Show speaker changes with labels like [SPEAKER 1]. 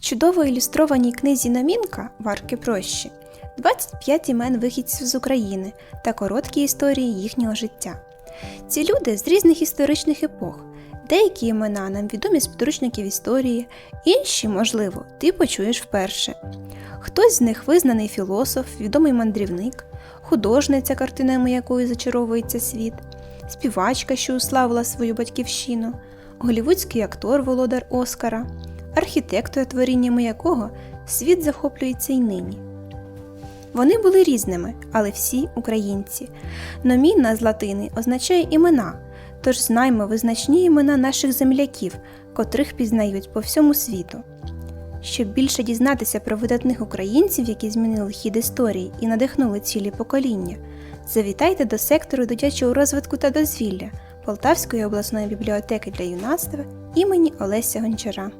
[SPEAKER 1] чудово ілюстрованій книзі Номінка Варки прощі 25 імен вихідців з України та короткі історії їхнього життя. Ці люди з різних історичних епох. Деякі імена нам відомі з підручників історії, інші, можливо, ти почуєш вперше. Хтось з них визнаний філософ, відомий мандрівник, художниця, картинами якої зачаровується світ, співачка, що уславила свою батьківщину, голівудський актор володар Оскара, архітектор, творіннями якого світ захоплюється й нині. Вони були різними, але всі українці. Номінна з латини означає імена, тож знаймо визначні імена наших земляків, котрих пізнають по всьому світу. Щоб більше дізнатися про видатних українців, які змінили хід історії і надихнули цілі покоління, завітайте до сектору дитячого розвитку та дозвілля Полтавської обласної бібліотеки для юнацтва імені Олеся Гончара.